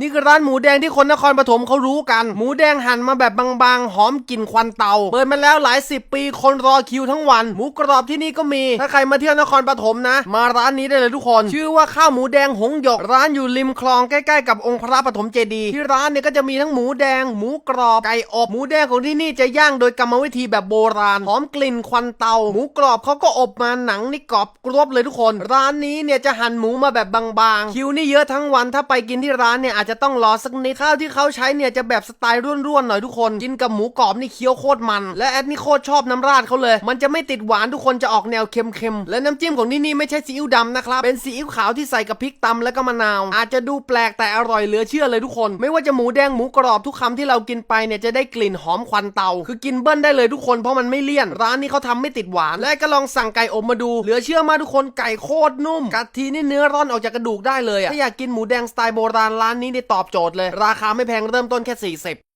นี่คือร้านหมูแดงที่คนนครปฐมเขารู้กัน หมูแดงหั่นมาแบบบางๆ หอมกลิ่นควันเตา เปิดมาแล้วหลายสิบปี คนรอคิวทั้งวัน หมูกรอบที่นี่ก็มี ถ้าใครมาเที่ยวนครปฐมนะ มาร้านนี้ได้เลยทุกคน ชื่อว่าข้าวหมูแดงหงหยก ร้านอยู่ริมคลองใกล้ๆกับองค์พระปฐมเจดีย์ ที่ร้านเนี่ยก็จะมีทั้งหมูแดง หมูกรอบ ไก่อบ หมูแดงของที่นี่จะย่างโดยกรรมวิธีแบบโบราณ หอมกลิ่นควันเตา หมูกรอบเขาก็อบมาหนังนี่กรอบกรอบเลยทุกคน ร้านนี้เนี่ยจะหั่นหมูมาแบบบางๆ คิวนี่เยอะทั้งวัน ถ้าไปกินที่ร้านเนี่ยอาจจะต้องรอสักนิดข้าวที่เขาใช้เนี่ยจะแบบสไตล์ร่วนๆหน่อยทุกคนกินกับหมูกรอบนี่เคี้ยวโคตรมัน และแอดนี่โคตรชอบน้ำราดเขาเลย มันจะไม่ติดหวานทุกคนจะออกแนวเค็มๆและน้ำจิ้มของที่นี่ไม่ใช่ซีอิ๊วดำนะครับเป็นซีอิ๊วขาวที่ใส่กับพริกตำและก็มะนาว อาจจะดูแปลกแต่อร่อยเหลือเชื่อเลยทุกคน ไม่ว่าจะหมูแดงหมูกรอบทุกคำที่เรากินไปเนี่ยจะได้กลิ่นหอมควันเตา คือกินเบิ้ลได้เลยทุกคนเพราะมันไม่เลี่ยน ร้านนี้เขาทำไม่ติดหวาน และก็ลองสั่งไก่อบมาดู เหลือเชื่อมากทุกคนไก่โคตรนุ่มกัดทีนี่เนื้อร่อนออกจากกระดูกได้เลยอะถ้าอยากกินหมูแดงสไตล์โบราณร้านนี้ที่ตอบโจทย์เลย ราคาไม่แพงเริ่มต้นแค่ 40